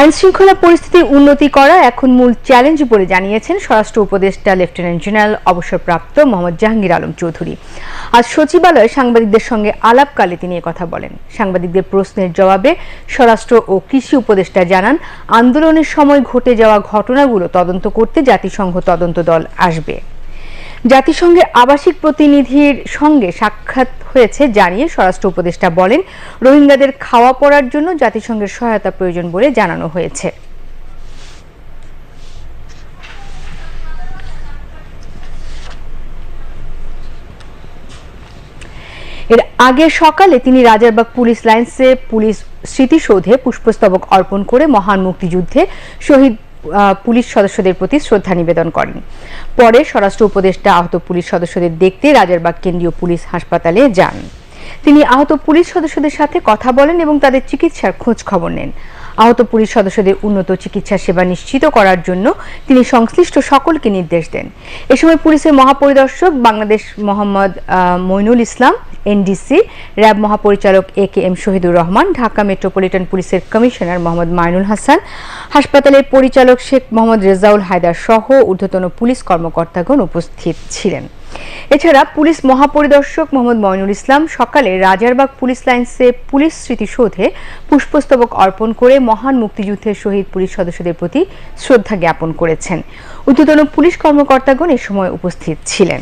আইন শৃঙ্খলা পরিস্থিতির উন্নতি করা এখন মূল চ্যালেঞ্জ বলে জানিয়েছেন স্বরাষ্ট্র উপদেষ্টা লেফটেন্যান্ট জেনারেল অবসরপ্রাপ্ত মোহাম্মদ জাহাঙ্গীর আলম চৌধুরী। আজ সচিবালয়ে সাংবাদিকদের সঙ্গে আলাপকালে তিনি কথা বলেন। সাংবাদিকদের প্রশ্নের জবাবে স্বরাষ্ট্র ও কৃষি উপদেষ্টা জানান, আন্দোলনের সময় ঘটে যাওয়া ঘটনাগুলো তদন্ত করতে জাতিসংঘ তদন্ত দল আসবে। জাতিসংঘের আবাসিক প্রতিনিধির সঙ্গে সাক্ষাৎ হয়েছে জানিয়ে স্বরাষ্ট্র উপদেষ্টা বলেন, রোহিঙ্গাদের খাওয়া পড়ার জন্য জাতিসংঘের সহায়তা প্রয়োজন বলে জানানো হয়েছে। এর আগে সকালে তিনি রাজারবাগ পুলিশ লাইন্সে পুলিশ স্মৃতিসৌধে পুষ্পস্তবক অর্পণ করে মহান মুক্তিযুদ্ধে শহীদ পুলিশ সদস্যদের প্রতি শ্রদ্ধা নিবেদন করেন। পরে স্বরাষ্ট্র উপদেষ্টা আহত পুলিশ সদস্যদের দেখতে রাজারবাগ কেন্দ্রীয় পুলিশ হাসপাতালে যান। তিনি আহত পুলিশ সদস্যদের সাথে কথা বলেন এবং তাদের চিকিৎসার খোঁজ খবর নেন। আহত পুলিশ সদস্যদের উন্নত চিকিৎসা সেবা নিশ্চিত করার জন্য তিনি সংশ্লিষ্ট সকলকে নির্দেশ দেন। এ সময় পুলিশের মহাপরিদর্শক বাংলাদেশ মোহাম্মদ মইনুল ইসলাম এনডিসি, র্যাব মহাপরিচালক A K M Shahidur Rahman, Dhaka metropolitan পুলিশের কমিশনার মোহাম্মদ মাইনুল হাসান, হাসপাতালের পরিচালক শেখ মোহাম্মদ রেজাউল হায়দার সহ ঊর্ধ্বতন পুলিশ কর্মকর্তাগণ উপস্থিত ছিলেন। এছাড়া পুলিশ মহাপরিদর্শক মোহাম্মদ মইনুল ইসলাম সকালে রাজারবাগ পুলিশ লাইন্সে পুলিশ স্মৃতিসৌধে পুষ্পস্তবক অর্পণ করে মহান মুক্তিযুদ্ধের শহীদ পুলিশ সদস্যদের প্রতি শ্রদ্ধা জ্ঞাপন করেছেন। ঊর্ধ্বতন পুলিশ কর্মকর্তাগণ এ সময় উপস্থিত ছিলেন।